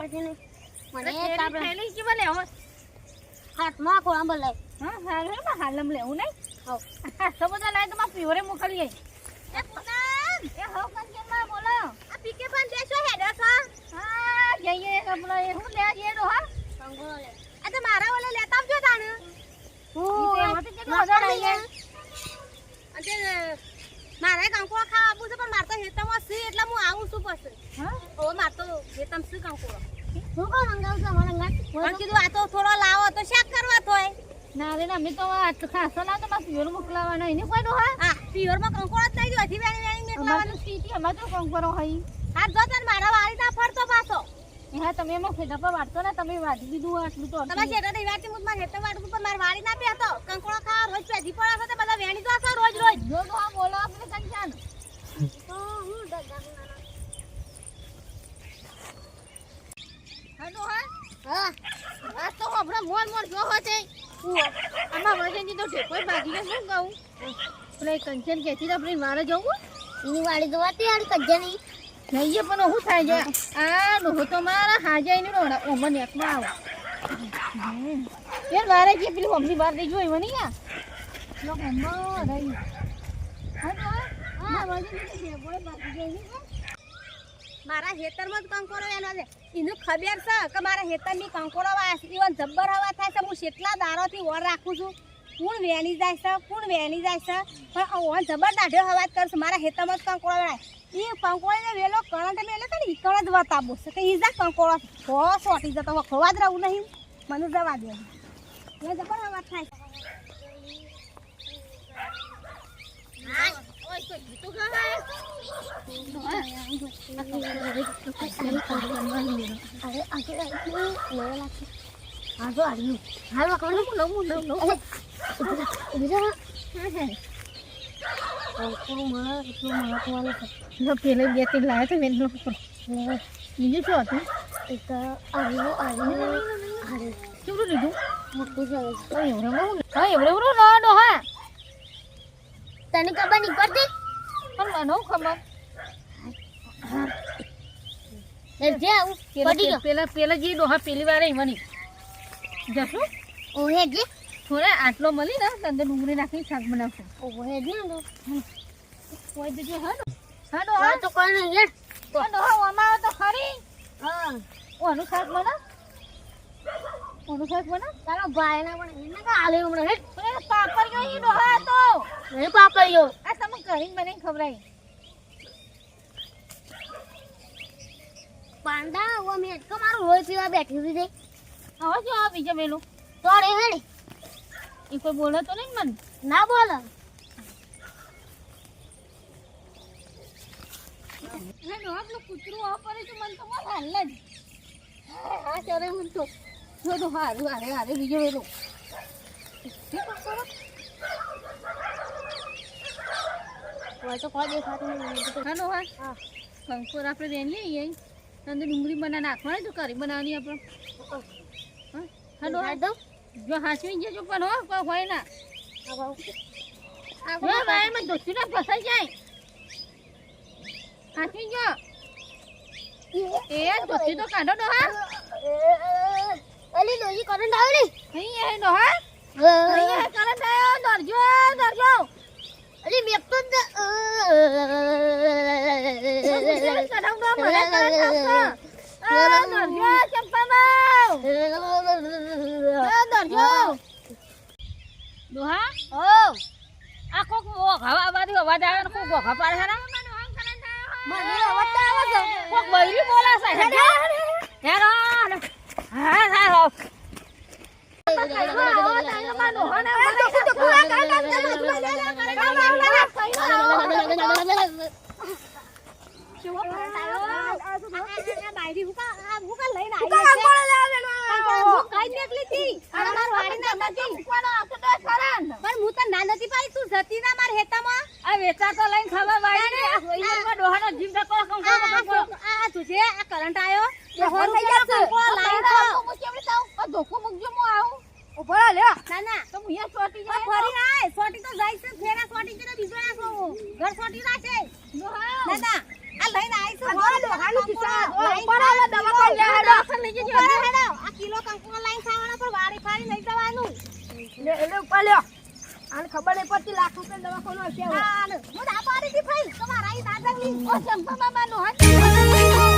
પડશે નહીં મને આપણે થેલી લેવો હાથમાં આખો આંબો લઈ હા હે પણ હાલમ લેવું નહીં. હા લાય તો માં પીવરે મોકલીએ. એ પૂનમ એ હો કંજનમાં બોલો. આ પીકે પણ દેશો હા જઈએ એ હું લે જઈએ તો હા? કંકોડો લે આ તો મારા ઓલે લેતા આવજો તાને હું લઈએ અને મારે કંકોડો ખાવા આવું છે પણ મારે તો હેતામાં છે એટલે હું આવું છું પછી. હા? ઓ મારે તો હેતમ છે કંકોડો હું કોણ મંગાવું છું? મને અંગાત પણ કીધું આ તો થોડો લાવો તો શાક કરવા થોય ના રે ના અમે તો આ ખાસો લાવ તો માં પીવર મોકલાવાના એને કોઈ નો હા હા પિયરમાં કંકોળ જ નહીં જો હજી વેણી વેણી તો સીટી અમાર તો કંકરો હોય. હા જો તને મારા વાળી ના ફરતો પાછો. હા તમે એમાં ખેડા પર વાળતો ને તમે વાળી દીધું આટલું તો તમે શેઠા નહીં વાટી મુત મારે હેતમ વાટું પણ મારે વાળી ના બેહતો કંકોડો ખાવા રોજ પેજી પડે છે તો બધા વેણી તો હશે રોજ રોજ જો તો આ બોલો આપણે કંચાન તો હું દગા હાલો હા હા. આ તો હમણાં મોર મોર જો હોતે આમાં વજનથી તો ઠેકોય ભાગીને શું કહું? પેલા કંચન કહેતી તો આપણે મારે જવું એની વાળી જોવાતી યાર નહીં જઈએ પણ શું થાય છે. આ ડોહો તો મારા હાજાઈને રોડા ઓમાં નેકમાં આવો. યાર મારે જે પેલી મમ્મી બહાર લઈ જોઈ મને યાર લો મમ્મા રહી. હા હા. વજનથી તો ઠેકોય ભાગી છે. મારા હેતરમાં જ કંકોડો એનો છે. એનું ખબર છે કે મારા હેતરની કંકોડો વાસ ઈવન જબ્બર હવા થાય છે. હું કેટલા દારોથી ઓર રાખું છું. કોણ વેણી જાય છે? કોણ વેણી જાય છે? પણ ઓન જબર દાઢો હવા જ કરશે. મારા હેતરમાં જ કંકોડો વેણાય. એ કંકોડીને વેલો કરંટ મેં એટલે ઈ કણ જ વતાબો છે. કે ઈજા કંકોડો હો સોટી જતો ખોવા જ રહું નહીં. મને જવા દે. એ જબર હવા થાય. ઓય તો ગીતું ગાય બે તીર લાયા તો વેલો બીજું શું હતું એક આવ્યું આવ્યું કેવડું લીધું મોટું છે એવડે એવડે ના હા તને ખબર નહીં પડતી? પણ મને ખબર? પેલા પેલા જે ડોહા પેલી વાર મની જશું? ઓહે જે. થોડા આટલો મળી ને ડુંગળી નાખીને શાક બનાવશું. ઓહે જે કોઈ હા તો કોઈ નહીં યાર હા ડોહા ઓમાં તો ખરી. હા. ઓનું શાક બના ઓનું શાક બના તારો ભાઈ ના પણ એને કા આલે હમણાં હેટ. પાપડ ગયો ડોહા તો એ પાપડીયો. આ તમે કરીને મને ખવડાવી પાંડા ઓ મે તો મારું રોજ પીવા બેઠી હતી હવે શું આ બીજા પેલું તો રે હેડી. એ કોઈ બોલે તો નહીં મને? ના બોલે. કૂતરું આવ પડે તો મને તો બહુ હાલ જ હા ચાલે હું તો જો તો હારું હારે હારે બીજો પેલું કોઈ તો કોઈ દેખાતું નહીં. હા ડોહા હા. કંકોર આપણે રેલી લઈએ અંદર ડુંગળી બના નાખવાની તો કરી બનાવવાની આપણે હા હા ડોહા દઉં જો હાચવી જજો પણ હો કોઈ હોય ના હવે વાયમાં દોસ્તી ના ફસાઈ જાય હાચવી જો એ દોસ્તી તો કાઢો અલી કરંટ અહીં એ ડોહા અહીં કરંટ આવ્યો દરજો દરજો અલી મેં તો કઢાવડો મને કરંટ આવશે આ દરજો ચંપામાં આ દરજો ડોહા ઓ આ કોક હવા બાજુ અવાજ આવે ને કોક ગોખા પાડે છે ને મને અવાજ તો આવે છે કોક બૈરી બોલે છે હેડો હેડો હા હા હો આ વેચા તો લઈને ખાવા વાળી ને આ ડોહાનો જીવ ધક્કો કંકો કંકો બંધ થઈ જશે કંકોળો લાઈન તો. હું કેવી રીતે આવું? આ ધોકો મૂકજો હું આવું ઊભો રહો, લ્યો. ના ના તો હું અહીંયા આ જાય ફરી ના. સોટી તો જાય છે ફેરા સોટી છે તો બીજો ના કહું. ઘર સોટી ના છે નો. ના આ લઈને આવો, ખાવા, લે હેડો. દવાખાને લઈ જજો. ઉપર હેડો. આ કિલો કંકુનો લાઈન ખાવાના પર લઈ જવાનું લે, ઉપર લ્યો. આને ખબર નહીં પડતી લાખ રૂપિયા દવાખાનું હશે હવે. હું ના પાડી હતી ભાઈ તમારા અહીં દાદાની ઓ ચંપા મામા નો હાથ